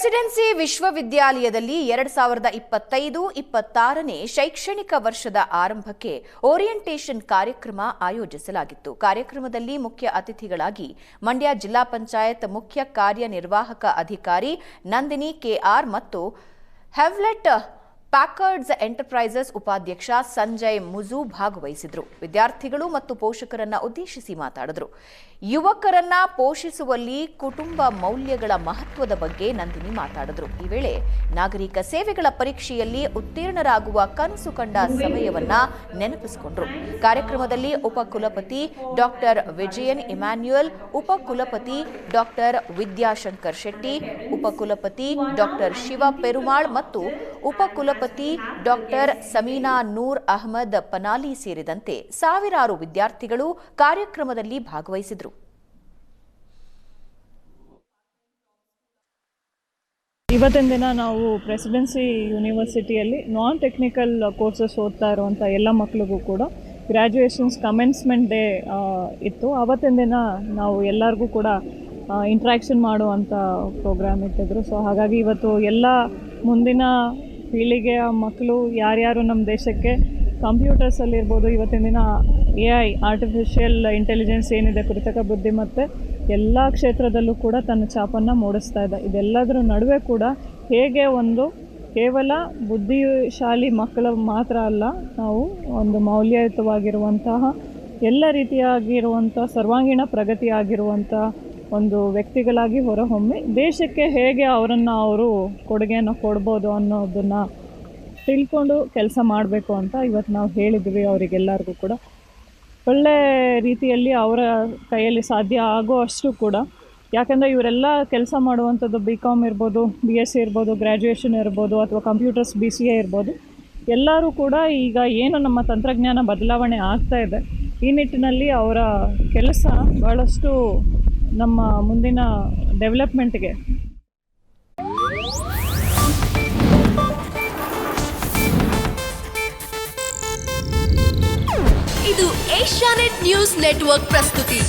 Presidency ವಿಶ್ವವಿದ್ಯಾಲಯದಲ್ಲಿ ಎರಡ್ ಸಾವಿರದ ಇಪ್ಪತ್ತೈದು, ಇಪ್ಪತ್ತಾರನೇ ಶೈಕ್ಷಣಿಕ ವರ್ಷದ ಆರಂಭಕ್ಕೆ ಓರಿಯೆಂಟೇಷನ್ ಕಾರ್ಯಕ್ರಮ ಆಯೋಜಿಸಲಾಗಿತ್ತು. ಕಾರ್ಯಕ್ರಮದಲ್ಲಿ ಮುಖ್ಯ ಅತಿಥಿಗಳಾಗಿ ಮಂಡ್ಯ ಜಿಲ್ಲಾ ಪಂಚಾಯತ್ ಮುಖ್ಯ ಕಾರ್ಯನಿರ್ವಾಹಕ ಅಧಿಕಾರಿ ನಂದಿನಿ ಕೆಆರ್ ಮತ್ತು ಹೆವ್ಲೆಟ್ ಪ್ಯಾಕರ್ಡ್ಸ್ ಎಂಟರ್ಪ್ರೈಸಸ್ ಉಪಾಧ್ಯಕ್ಷ ಸಂಜಯ್ ಮುಜು ಭಾಗವಹಿಸಿದ್ರು. ವಿದ್ಯಾರ್ಥಿಗಳು ಮತ್ತು ಪೋಷಕರನ್ನ ಉದ್ದೇಶಿಸಿ ಮಾತಾಡಿದ್ರು. ಯುವಕರನ್ನ ಪೋಷಿಸುವಲ್ಲಿ ಕುಟುಂಬ ಮೌಲ್ಯಗಳ ಮಹತ್ವದ ಬಗ್ಗೆ ನಂದಿನಿ ಮಾತಾಡಿದ್ರು. ಈ ವೇಳೆ ನಾಗರಿಕ ಸೇವೆಗಳ ಪರೀಕ್ಷೆಯಲ್ಲಿ ಉತ್ತೀರ್ಣರಾಗುವ ಕನಸು ಕಂಡ ಸಮಯವನ್ನ ನೆನಪಿಸಿಕೊಂಡ್ರು. ಕಾರ್ಯಕ್ರಮದಲ್ಲಿ ಉಪಕುಲಪತಿ ಡಾಕ್ಟರ್ ವಿಜಯನ್ ಇಮ್ಯಾನ್ಯುಯಲ್, ಉಪಕುಲಪತಿ ಡಾಕ್ಟರ್ ವಿದ್ಯಾಶಂಕರ್ ಶೆಟ್ಟಿ, ಉಪಕುಲಪತಿ ಡಾಕ್ಟರ್ ಶಿವ ಪೆರುಮಾಳ್ ಮತ್ತು ಉಪಕುಲಪತಿ ಡಾಕ್ಟರ್ ಸಮೀನಾ ನೂರ್ ಅಹಮದ್ ಪನಾಲಿ ಸೇರಿದಂತೆ ಸಾವಿರಾರು ವಿದ್ಯಾರ್ಥಿಗಳು ಕಾರ್ಯಕ್ರಮದಲ್ಲಿ ಭಾಗವಹಿಸಿದರು. ಇವತ್ತಿನ ದಿನ ನಾವು ಪ್ರೆಸಿಡೆನ್ಸಿ ಯೂನಿವರ್ಸಿಟಿಯಲ್ಲಿ ನಾನ್ ಟೆಕ್ನಿಕಲ್ ಕೋರ್ಸಸ್ ಓದ್ತಾ ಇರುವಂಥ ಎಲ್ಲ ಮಕ್ಕಳಿಗೂ ಕೂಡ ಗ್ರ್ಯಾಜುಯೇಷನ್ಸ್ ಕಮೆನ್ಸ್ಮೆಂಟ್ ಡೇ ಇತ್ತು. ಆವತ್ತಿನ ದಿನ ನಾವು ಎಲ್ಲರಿಗೂ ಕೂಡ ಇಂಟ್ರ್ಯಾಕ್ಷನ್ ಮಾಡುವಂಥ ಪ್ರೋಗ್ರಾಮ್ ಇಟ್ಟಿದ್ರು. ಸೊ ಹಾಗಾಗಿ ಇವತ್ತು ಎಲ್ಲ ಮುಂದಿನ ಪೀಳಿಗೆಯ ಮಕ್ಕಳು ಯಾರ್ಯಾರು ನಮ್ಮ ದೇಶಕ್ಕೆ ಕಂಪ್ಯೂಟರ್ಸಲ್ಲಿರ್ಬೋದು, ಇವತ್ತಿನ ದಿನ ಎ ಐ ಆರ್ಟಿಫಿಷಿಯಲ್ ಇಂಟೆಲಿಜೆನ್ಸ್ ಏನಿದೆ, ಕೃತಕ ಬುದ್ಧಿಮತ್ತೆ ಎಲ್ಲ ಕ್ಷೇತ್ರದಲ್ಲೂ ಕೂಡ ತನ್ನ ಛಾಪನ್ನು ಮೂಡಿಸ್ತಾ ಇದೆ. ಇದೆಲ್ಲದರ ನಡುವೆ ಕೂಡ ಹೇಗೆ ಒಂದು ಕೇವಲ ಬುದ್ಧಿಶಾಲಿ ಮಕ್ಕಳು ಮಾತ್ರ ಅಲ್ಲ, ನಾವು ಒಂದು ಮೌಲ್ಯಯುತವಾಗಿರುವಂತಹ ಎಲ್ಲ ರೀತಿಯಾಗಿರುವಂಥ ಸರ್ವಾಂಗೀಣ ಪ್ರಗತಿ ಆಗಿರುವಂಥ ಒಂದು ವ್ಯಕ್ತಿಗಳಾಗಿ ಹೊರಹೊಮ್ಮಿ ದೇಶಕ್ಕೆ ಹೇಗೆ ಅವರನ್ನು ಅವರು ಕೊಡುಗೆಯನ್ನು ಕೊಡ್ಬೋದು ಅನ್ನೋದನ್ನು ತಿಳ್ಕೊಂಡು ಕೆಲಸ ಮಾಡಬೇಕು ಅಂತ ಇವತ್ತು ನಾವು ಹೇಳಿದ್ವಿ ಅವರಿಗೆಲ್ಲರಿಗೂ ಕೂಡ. ಒಳ್ಳೆ ರೀತಿಯಲ್ಲಿ ಅವರ ಕೈಯಲ್ಲಿ ಸಾಧ್ಯ ಆಗೋ ಅಷ್ಟು ಕೂಡ. ಯಾಕೆಂದರೆ ಇವರೆಲ್ಲ ಕೆಲಸ ಮಾಡುವಂಥದ್ದು ಬಿ ಕಾಮ್ ಇರ್ಬೋದು ಬಿ ಎಸ್ ಸಿ ಇರ್ಬೋದು ಗ್ರ್ಯಾಜುಯೇಷನ್ ಇರ್ಬೋದು, ಅಥವಾ ಕಂಪ್ಯೂಟರ್ಸ್ ಬಿ ಸಿ ಎ ಇರ್ಬೋದು. ಎಲ್ಲರೂ ಕೂಡ ಈಗ ಏನು ನಮ್ಮ ತಂತ್ರಜ್ಞಾನ ಬದಲಾವಣೆ ಆಗ್ತಾ ಇದೆ, ಈ ನಿಟ್ಟಿನಲ್ಲಿ ಅವರ ಕೆಲಸ ಭಾಳಷ್ಟು ನಮ್ಮ ಮುಂದಿನ ಡೆವಲಪ್ಮೆಂಟ್ಗೆ. ಇದು ಏಷ್ಯಾನೆಟ್ ನ್ಯೂಸ್ ನೆಟ್ವರ್ಕ್ ಪ್ರಸ್ತುತಿ.